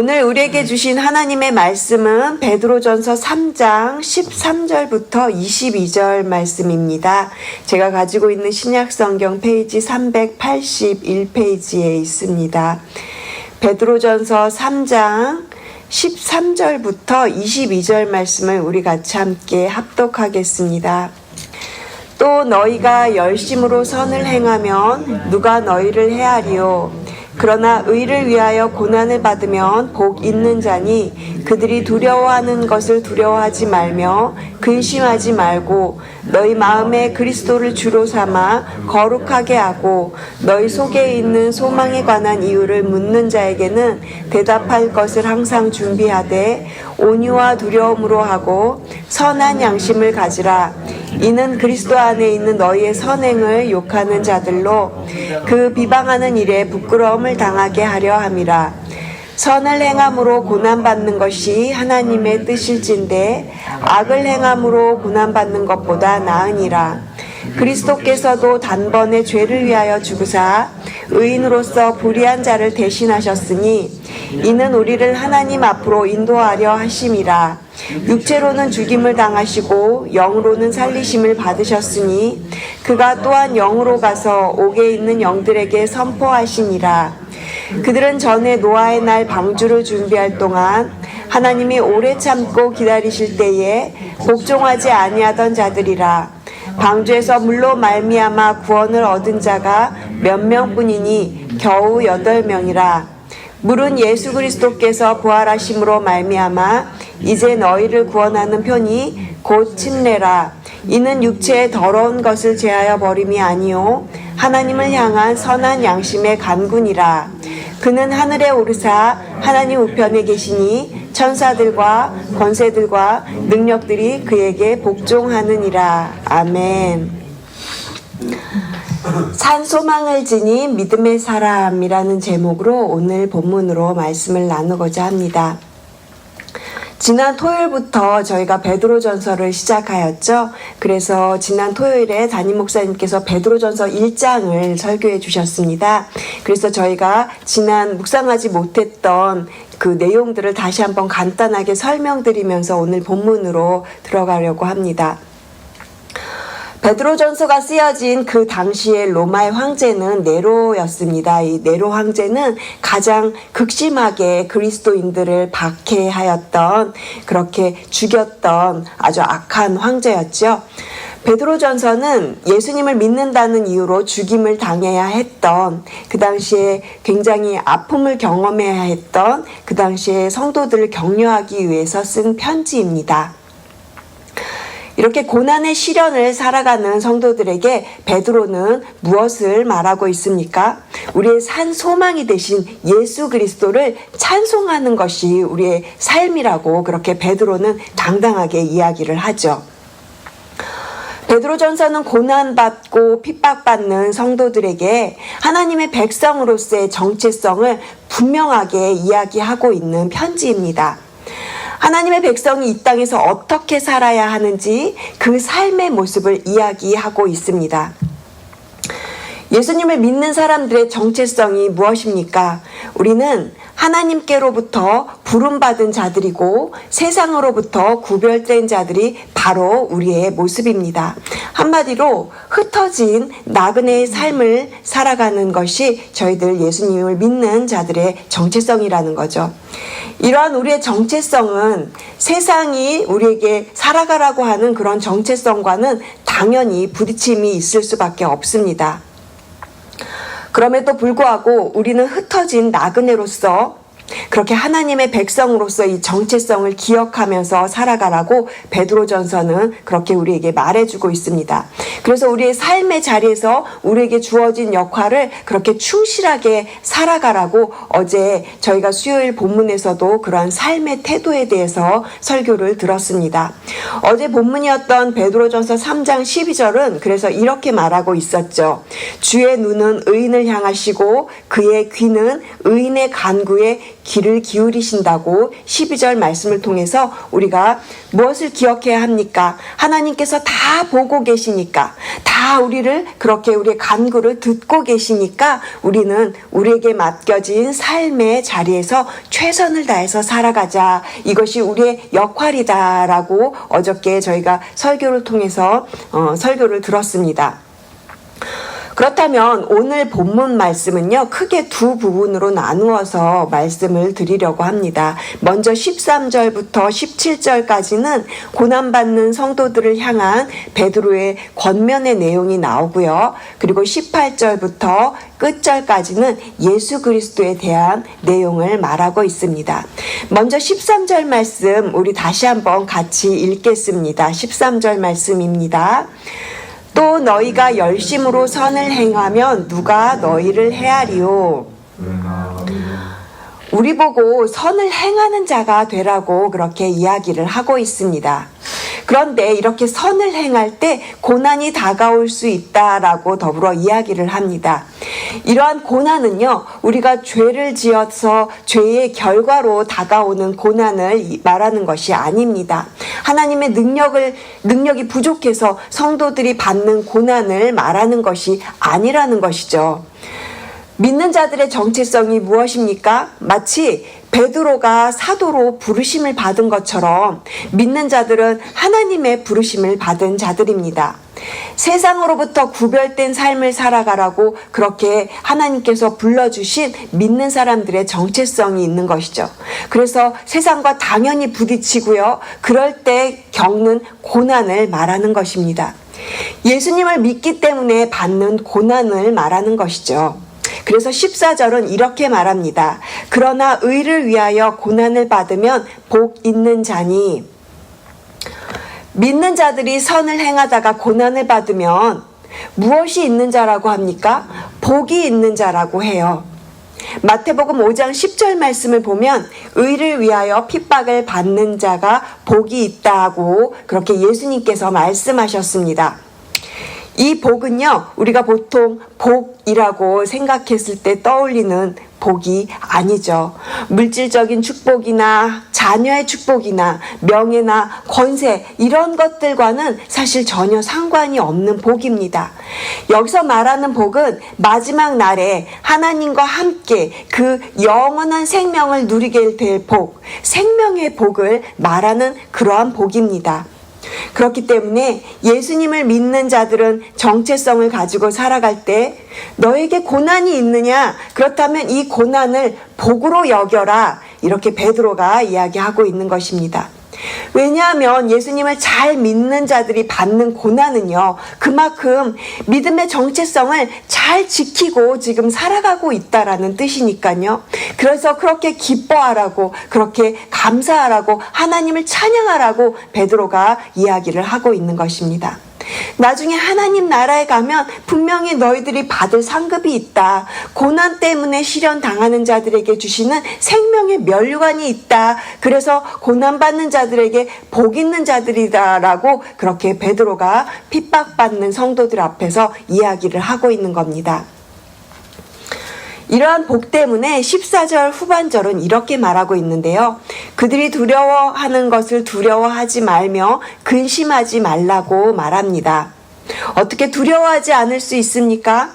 오늘 우리에게 주신 하나님의 말씀은 베드로전서 3장 13절부터 22절 말씀입니다. 제가 가지고 있는 신약 성경 페이지 381페이지에 있습니다. 베드로전서 3장 13절부터 22절 말씀을 우리 같이 함께 합독하겠습니다. 또 너희가 열심으로 선을 행하면 누가 너희를 헤아리요 그러나 의를 위하여 고난을 받으면 복 있는 자니 그들이 두려워하는 것을 두려워하지 말며 근심하지 말고 너희 마음에 그리스도를 주로 삼아 거룩하게 하고 너희 속에 있는 소망에 관한 이유를 묻는 자에게는 대답할 것을 항상 준비하되 온유와 두려움으로 하고 선한 양심을 가지라 이는 그리스도 안에 있는 너희의 선행을 욕하는 자들로 그 비방하는 일에 부끄러움을 당하게 하려 함이라. 선을 행함으로 고난받는 것이 하나님의 뜻일진데 악을 행함으로 고난받는 것보다 나으니라. 그리스도께서도 단번에 죄를 위하여 죽으사 의인으로서 불의한 자를 대신하셨으니 이는 우리를 하나님 앞으로 인도하려 하심이라. 육체로는 죽임을 당하시고 영으로는 살리심을 받으셨으니 그가 또한 영으로 가서 옥에 있는 영들에게 선포하시니라. 그들은 전에 노아의 날 방주를 준비할 동안 하나님이 오래 참고 기다리실 때에 복종하지 아니하던 자들이라. 방주에서 물로 말미암아 구원을 얻은 자가 몇 명뿐이니 겨우 여덟 명이라. 물은 예수 그리스도께서 부활하심으로 말미암아 이제 너희를 구원하는 편이 곧 침례라. 이는 육체의 더러운 것을 제하여 버림이 아니요 하나님을 향한 선한 양심의 간군이라. 그는 하늘에 오르사 하나님 우편에 계시니 천사들과 권세들과 능력들이 그에게 복종하느니라. 아멘. 산 소망을 지닌 믿음의 사람이라는 제목으로 오늘 본문으로 말씀을 나누고자 합니다. 지난 토요일부터 저희가 베드로 전서를 시작하였죠. 그래서 지난 토요일에 담임 목사님께서 베드로 전서 1장을 설교해 주셨습니다. 그래서 저희가 지난 묵상하지 못했던 그 내용들을 다시 한번 간단하게 설명드리면서 오늘 본문으로 들어가려고 합니다. 베드로전서가 쓰여진 그 당시의 로마의 황제는 네로였습니다. 이 네로 황제는 가장 극심하게 그리스도인들을 박해하였던 그렇게 죽였던 아주 악한 황제였죠. 베드로전서는 예수님을 믿는다는 이유로 죽임을 당해야 했던 그 당시에 굉장히 아픔을 경험해야 했던 그 당시에 성도들을 격려하기 위해서 쓴 편지입니다. 이렇게 고난의 시련을 살아가는 성도들에게 베드로는 무엇을 말하고 있습니까? 우리의 산 소망이 되신 예수 그리스도를 찬송하는 것이 우리의 삶이라고 그렇게 베드로는 당당하게 이야기를 하죠. 베드로 전서는 고난받고 핍박받는 성도들에게 하나님의 백성으로서의 정체성을 분명하게 이야기하고 있는 편지입니다. 하나님의 백성이 이 땅에서 어떻게 살아야 하는지 그 삶의 모습을 이야기하고 있습니다. 예수님을 믿는 사람들의 정체성이 무엇입니까? 우리는 하나님께로부터 부름받은 자들이고 세상으로부터 구별된 자들이 바로 우리의 모습입니다. 한마디로 흩어진 나그네의 삶을 살아가는 것이 저희들 예수님을 믿는 자들의 정체성이라는 거죠. 이러한 우리의 정체성은 세상이 우리에게 살아가라고 하는 그런 정체성과는 당연히 부딪힘이 있을 수밖에 없습니다. 그럼에도 불구하고 우리는 흩어진 나그네로서 그렇게 하나님의 백성으로서 이 정체성을 기억하면서 살아가라고 베드로전서는 그렇게 우리에게 말해주고 있습니다. 그래서 우리의 삶의 자리에서 우리에게 주어진 역할을 그렇게 충실하게 살아가라고 어제 저희가 수요일 본문에서도 그러한 삶의 태도에 대해서 설교를 들었습니다. 어제 본문이었던 베드로전서 3장 12절은 그래서 이렇게 말하고 있었죠. 주의 눈은 의인을 향하시고 그의 귀는 의인의 간구에 귀를 기울이신다고 12절 말씀을 통해서 우리가 무엇을 기억해야 합니까? 하나님께서 다 보고 계시니까 다 우리를 그렇게 우리의 간구를 듣고 계시니까 우리는 우리에게 맡겨진 삶의 자리에서 최선을 다해서 살아가자. 이것이 우리의 역할이다라고 어저께 저희가 설교를 통해서 어, 설교를 들었습니다. 그렇다면 오늘 본문 말씀은요, 크게 두 부분으로 나누어서 말씀을 드리려고 합니다. 먼저 13절부터 17절까지는 고난받는 성도들을 향한 베드로의 권면의 내용이 나오고요. 그리고 18절부터 끝절까지는 예수 그리스도에 대한 내용을 말하고 있습니다. 먼저 13절 말씀 우리 다시 한번 같이 읽겠습니다. 13절 말씀입니다. 또 너희가 열심으로 선을 행하면 누가 너희를 헤아리요. 우리 보고 선을 행하는 자가 되라고 그렇게 이야기를 하고 있습니다. 그런데 이렇게 선을 행할 때 고난이 다가올 수 있다라고 더불어 이야기를 합니다. 이러한 고난은요, 우리가 죄를 지어서 죄의 결과로 다가오는 고난을 말하는 것이 아닙니다. 하나님의 능력을, 능력이 부족해서 성도들이 받는 고난을 말하는 것이 아니라는 것이죠. 믿는 자들의 정체성이 무엇입니까? 마치 베드로가 사도로 부르심을 받은 것처럼 믿는 자들은 하나님의 부르심을 받은 자들입니다. 세상으로부터 구별된 삶을 살아가라고 그렇게 하나님께서 불러주신 믿는 사람들의 정체성이 있는 것이죠. 그래서 세상과 당연히 부딪히고요. 그럴 때 겪는 고난을 말하는 것입니다. 예수님을 믿기 때문에 받는 고난을 말하는 것이죠. 그래서 14절은 이렇게 말합니다. 그러나 의를 위하여 고난을 받으면 복 있는 자니 믿는 자들이 선을 행하다가 고난을 받으면 무엇이 있는 자라고 합니까? 복이 있는 자라고 해요. 마태복음 5장 10절 말씀을 보면 의를 위하여 핍박을 받는 자가 복이 있다고 그렇게 예수님께서 말씀하셨습니다. 이 복은요, 우리가 보통 복이라고 생각했을 때 떠올리는 복이 아니죠. 물질적인 축복이나 자녀의 축복이나 명예나 권세 이런 것들과는 사실 전혀 상관이 없는 복입니다. 여기서 말하는 복은 마지막 날에 하나님과 함께 그 영원한 생명을 누리게 될 복, 생명의 복을 말하는 그러한 복입니다. 그렇기 때문에 예수님을 믿는 자들은 정체성을 가지고 살아갈 때 너에게 고난이 있느냐? 그렇다면 이 고난을 복으로 여겨라. 이렇게 베드로가 이야기하고 있는 것입니다. 왜냐하면 예수님을 잘 믿는 자들이 받는 고난은요, 그만큼 믿음의 정체성을 잘 지키고 지금 살아가고 있다라는 뜻이니까요. 그래서 그렇게 기뻐하라고, 그렇게 감사하라고, 하나님을 찬양하라고 베드로가 이야기를 하고 있는 것입니다. 나중에 하나님 나라에 가면 분명히 너희들이 받을 상급이 있다. 고난 때문에 실현 당하는 자들에게 주시는 생명의 면류관이 있다. 그래서 고난 받는 자들에게 복 있는 자들이다라고 그렇게 베드로가 핍박받는 성도들 앞에서 이야기를 하고 있는 겁니다. 이러한 복 때문에 14절 후반절은 이렇게 말하고 있는데요. 그들이 두려워하는 것을 두려워하지 말며 근심하지 말라고 말합니다. 어떻게 두려워하지 않을 수 있습니까?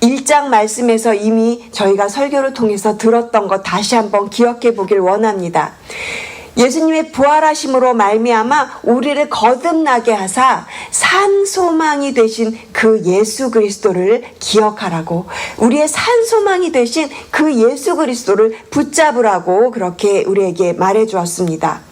1장 말씀에서 이미 저희가 설교를 통해서 들었던 것 다시 한번 기억해 보길 원합니다. 예수님의 부활하심으로 말미암아 우리를 거듭나게 하사 산 소망이 되신 그 예수 그리스도를 기억하라고 우리의 산 소망이 되신 그 예수 그리스도를 붙잡으라고 그렇게 우리에게 말해 주었습니다.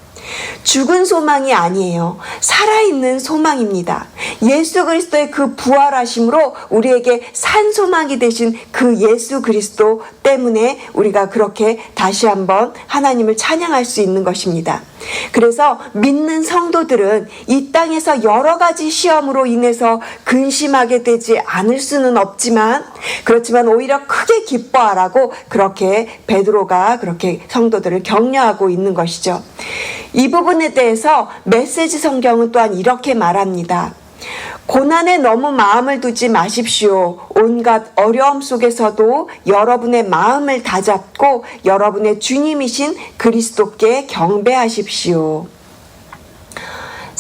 죽은 소망이 아니에요. 살아있는 소망입니다. 예수 그리스도의 그 부활하심으로 우리에게 산 소망이 되신 그 예수 그리스도 때문에 우리가 그렇게 다시 한번 하나님을 찬양할 수 있는 것입니다. 그래서 믿는 성도들은 이 땅에서 여러 가지 시험으로 인해서 근심하게 되지 않을 수는 없지만 그렇지만 오히려 크게 기뻐하라고 그렇게 베드로가 그렇게 성도들을 격려하고 있는 것이죠. 이 부분에 대해서 메시지 성경은 또한 이렇게 말합니다. 고난에 너무 마음을 두지 마십시오. 온갖 어려움 속에서도 여러분의 마음을 다잡고 여러분의 주님이신 그리스도께 경배하십시오.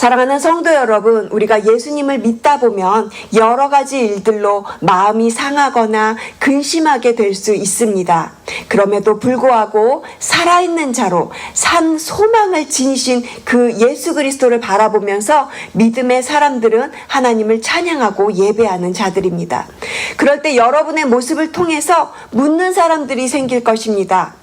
사랑하는 성도 여러분, 우리가 예수님을 믿다 보면 여러 가지 일들로 마음이 상하거나 근심하게 될 수 있습니다. 그럼에도 불구하고 살아있는 자로 산 소망을 지니신 그 예수 그리스도를 바라보면서 믿음의 사람들은 하나님을 찬양하고 예배하는 자들입니다. 그럴 때 여러분의 모습을 통해서 묻는 사람들이 생길 것입니다.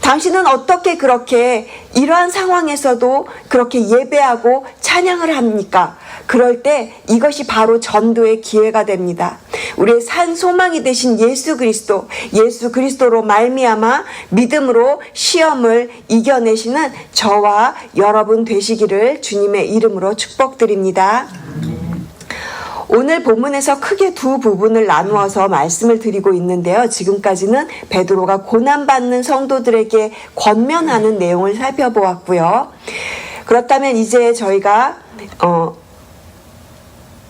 당신은 어떻게 그렇게 이러한 상황에서도 그렇게 예배하고 찬양을 합니까? 그럴 때 이것이 바로 전도의 기회가 됩니다. 우리의 산 소망이 되신 예수 그리스도, 예수 그리스도로 말미암아 믿음으로 시험을 이겨내시는 저와 여러분 되시기를 주님의 이름으로 축복드립니다. 오늘 본문에서 크게 두 부분을 나누어서 말씀을 드리고 있는데요. 지금까지는 베드로가 고난받는 성도들에게 권면하는 내용을 살펴보았고요. 그렇다면 이제 저희가 어,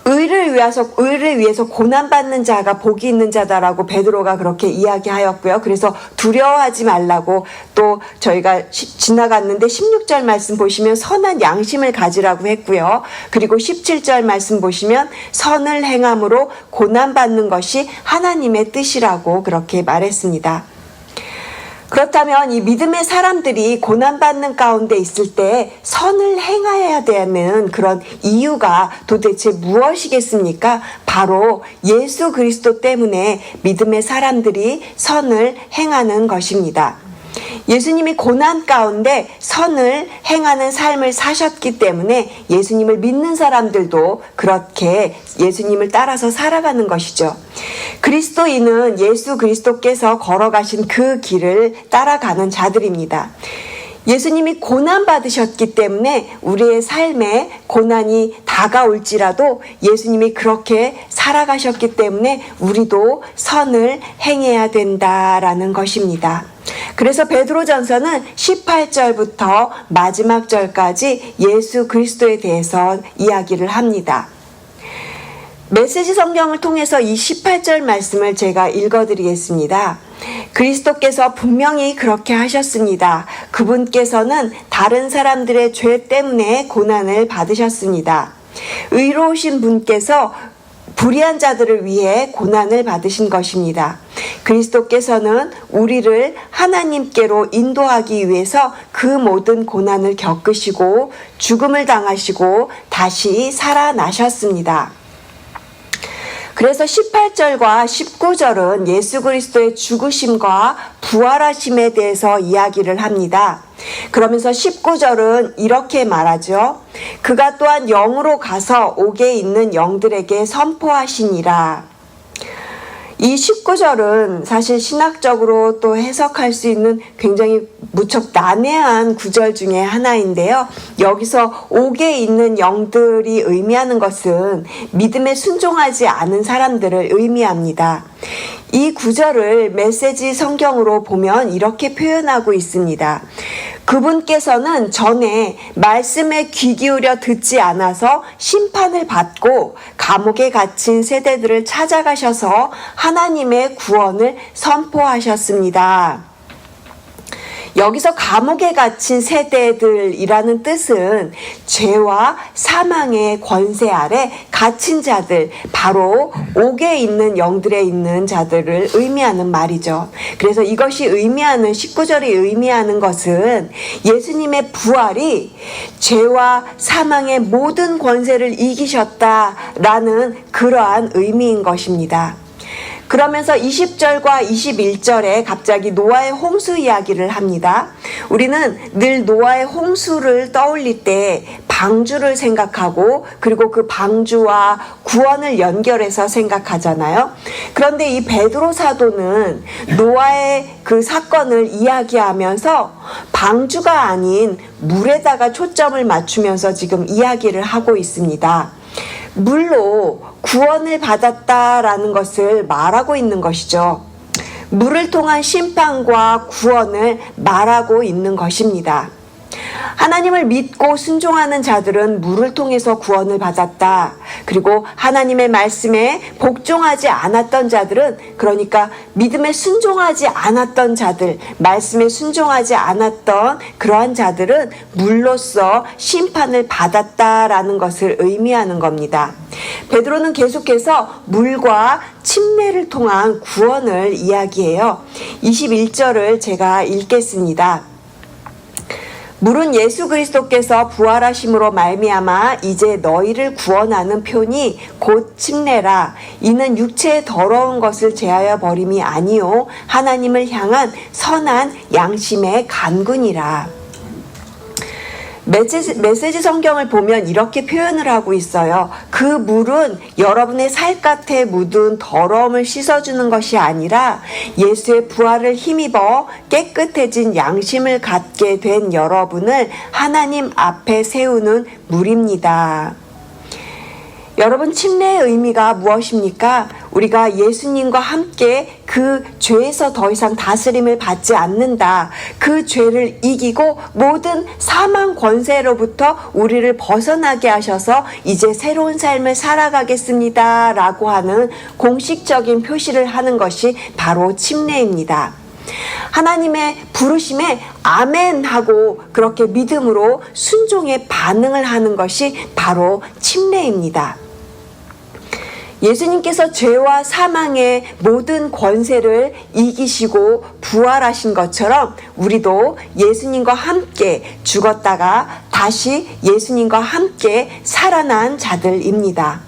의를 위해서 의를 위해서 고난 받는 자가 복이 있는 자다라고 베드로가 그렇게 이야기하였고요. 그래서 두려워하지 말라고 또 저희가 시, 지나갔는데 16절 말씀 보시면 선한 양심을 가지라고 했고요. 그리고 17절 말씀 보시면 선을 행함으로 고난 받는 것이 하나님의 뜻이라고 그렇게 말했습니다. 그렇다면 이 믿음의 사람들이 고난받는 가운데 있을 때 선을 행해야 되는 그런 이유가 도대체 무엇이겠습니까? 바로 예수 그리스도 때문에 믿음의 사람들이 선을 행하는 것입니다. 예수님이 고난 가운데 선을 행하는 삶을 사셨기 때문에 예수님을 믿는 사람들도 그렇게 예수님을 따라서 살아가는 것이죠. 그리스도인은 예수 그리스도께서 걸어가신 그 길을 따라가는 자들입니다. 예수님이 고난 받으셨기 때문에 우리의 삶에 고난이 다가올지라도 예수님이 그렇게 살아가셨기 때문에 우리도 선을 행해야 된다라는 것입니다. 그래서 베드로전서는 18절부터 마지막 절까지 예수 그리스도에 대해서 이야기를 합니다. 메시지 성경을 통해서 이 18절 말씀을 제가 읽어드리겠습니다. 그리스도께서 분명히 그렇게 하셨습니다. 그분께서는 다른 사람들의 죄 때문에 고난을 받으셨습니다. 의로우신 분께서 불의한 자들을 위해 고난을 받으신 것입니다. 그리스도께서는 우리를 하나님께로 인도하기 위해서 그 모든 고난을 겪으시고 죽음을 당하시고 다시 살아나셨습니다. 그래서 18절과 19절은 예수 그리스도의 죽으심과 부활하심에 대해서 이야기를 합니다. 그러면서 19절은 이렇게 말하죠. 그가 또한 영으로 가서 옥에 있는 영들에게 선포하시니라. 이 19절은 사실 신학적으로 또 해석할 수 있는 굉장히 무척 난해한 구절 중에 하나인데요. 여기서 옥에 있는 영들이 의미하는 것은 믿음에 순종하지 않은 사람들을 의미합니다. 이 구절을 메시지 성경으로 보면 이렇게 표현하고 있습니다. 그분께서는 전에 말씀에 귀 기울여 듣지 않아서 심판을 받고 감옥에 갇힌 세대들을 찾아가셔서 하나님의 구원을 선포하셨습니다. 여기서 감옥에 갇힌 세대들이라는 뜻은 죄와 사망의 권세 아래 갇힌 자들, 바로 옥에 있는 영들에 있는 자들을 의미하는 말이죠. 그래서 이것이 의미하는 19절이 의미하는 것은 예수님의 부활이 죄와 사망의 모든 권세를 이기셨다라는 그러한 의미인 것입니다. 그러면서 20절과 21절에 갑자기 노아의 홍수 이야기를 합니다. 우리는 늘 노아의 홍수를 떠올릴 때 방주를 생각하고 그리고 그 방주와 구원을 연결해서 생각하잖아요. 그런데 이 베드로 사도는 노아의 그 사건을 이야기하면서 방주가 아닌 물에다가 초점을 맞추면서 지금 이야기를 하고 있습니다. 물로 구원을 받았다라는 것을 말하고 있는 것이죠. 물을 통한 심판과 구원을 말하고 있는 것입니다. 하나님을 믿고 순종하는 자들은 물을 통해서 구원을 받았다. 그리고 하나님의 말씀에 복종하지 않았던 자들은 그러니까 믿음에 순종하지 않았던 자들, 말씀에 순종하지 않았던 그러한 자들은 물로써 심판을 받았다라는 것을 의미하는 겁니다. 베드로는 계속해서 물과 침례를 통한 구원을 이야기해요. 21절을 제가 읽겠습니다. 물은 예수 그리스도께서 부활하심으로 말미암아 이제 너희를 구원하는 표니 곧 침례라. 이는 육체의 더러운 것을 제하여 버림이 아니요 하나님을 향한 선한 양심의 간군이라 메시지, 메시지 성경을 보면 이렇게 표현을 하고 있어요. 그 물은 여러분의 살갗에 묻은 더러움을 씻어주는 것이 아니라 예수의 부활을 힘입어 깨끗해진 양심을 갖게 된 여러분을 하나님 앞에 세우는 물입니다. 여러분 침례의 의미가 무엇입니까? 우리가 예수님과 함께 그 죄에서 더 이상 다스림을 받지 않는다. 그 죄를 이기고 모든 사망 권세로부터 우리를 벗어나게 하셔서 이제 새로운 삶을 살아가겠습니다. 라고 하는 공식적인 표시를 하는 것이 바로 침례입니다. 하나님의 부르심에 아멘 하고 그렇게 믿음으로 순종의 반응을 하는 것이 바로 침례입니다. 예수님께서 죄와 사망의 모든 권세를 이기시고 부활하신 것처럼 우리도 예수님과 함께 죽었다가 다시 예수님과 함께 살아난 자들입니다.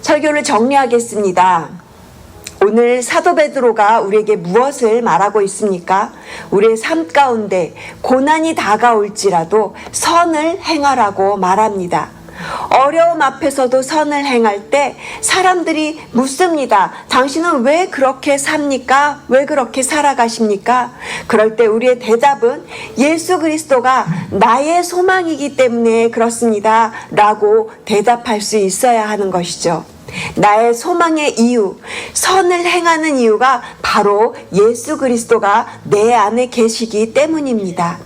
설교를 정리하겠습니다. 오늘 사도 베드로가 우리에게 무엇을 말하고 있습니까? 우리의 삶 가운데 고난이 다가올지라도 선을 행하라고 말합니다. 어려움 앞에서도 선을 행할 때 사람들이 묻습니다. 당신은 왜 그렇게 삽니까? 왜 그렇게 살아가십니까? 그럴 때 우리의 대답은 예수 그리스도가 나의 소망이기 때문에 그렇습니다. 라고 대답할 수 있어야 하는 것이죠. 나의 소망의 이유, 선을 행하는 이유가 바로 예수 그리스도가 내 안에 계시기 때문입니다.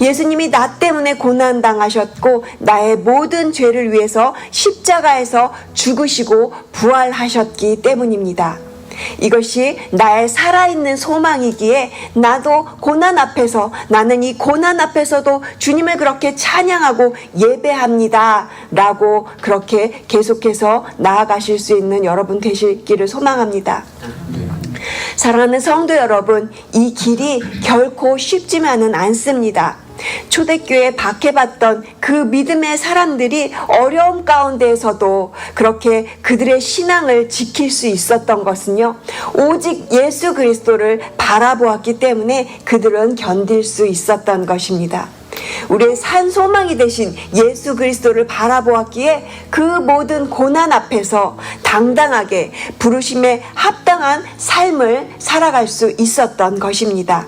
예수님이 나 때문에 고난당하셨고 나의 모든 죄를 위해서 십자가에서 죽으시고 부활하셨기 때문입니다. 이것이 나의 살아있는 소망이기에 나도 고난 앞에서 나는 이 고난 앞에서도 주님을 그렇게 찬양하고 예배합니다. 라고 그렇게 계속해서 나아가실 수 있는 여러분 되시기를 소망합니다. 사랑하는 성도 여러분, 이 길이 결코 쉽지만은 않습니다. 초대교회 박해받던 그 믿음의 사람들이 어려움 가운데에서도 그렇게 그들의 신앙을 지킬 수 있었던 것은요, 오직 예수 그리스도를 바라보았기 때문에 그들은 견딜 수 있었던 것입니다. 우리의 산 소망이 되신 예수 그리스도를 바라보았기에 그 모든 고난 앞에서 당당하게 부르심에 합당한 삶을 살아갈 수 있었던 것입니다.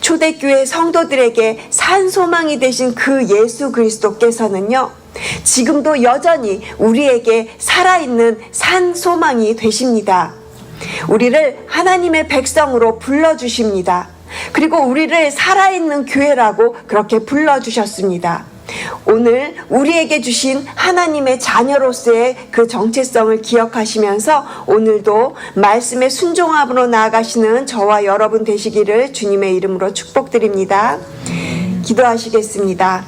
초대교회 성도들에게 산 소망이 되신 그 예수 그리스도께서는요, 지금도 여전히 우리에게 살아있는 산 소망이 되십니다. 우리를 하나님의 백성으로 불러주십니다. 그리고 우리를 살아있는 교회라고 그렇게 불러주셨습니다. 오늘 우리에게 주신 하나님의 자녀로서의 그 정체성을 기억하시면서 오늘도 말씀의 순종함으로 나아가시는 저와 여러분 되시기를 주님의 이름으로 축복드립니다. 기도하시겠습니다.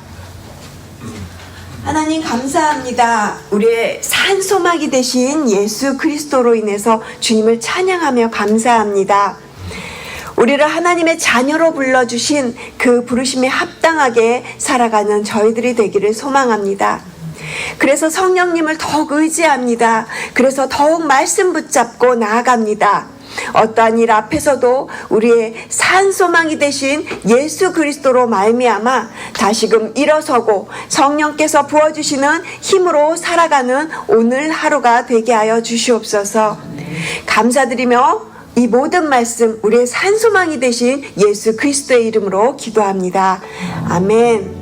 하나님 감사합니다. 우리의 산소막이 되신 예수 그리스도로 인해서 주님을 찬양하며 감사합니다. 우리를 하나님의 자녀로 불러주신 그 부르심에 합당하게 살아가는 저희들이 되기를 소망합니다. 그래서 성령님을 더욱 의지합니다. 그래서 더욱 말씀 붙잡고 나아갑니다. 어떠한 일 앞에서도 우리의 산 소망이 되신 예수 그리스도로 말미암아 다시금 일어서고 성령께서 부어 주시는 힘으로 살아가는 오늘 하루가 되게 하여 주시옵소서. 감사드리며 이 모든 말씀 우리의 산소망이 되신 예수 그리스도의 이름으로 기도합니다. 아멘.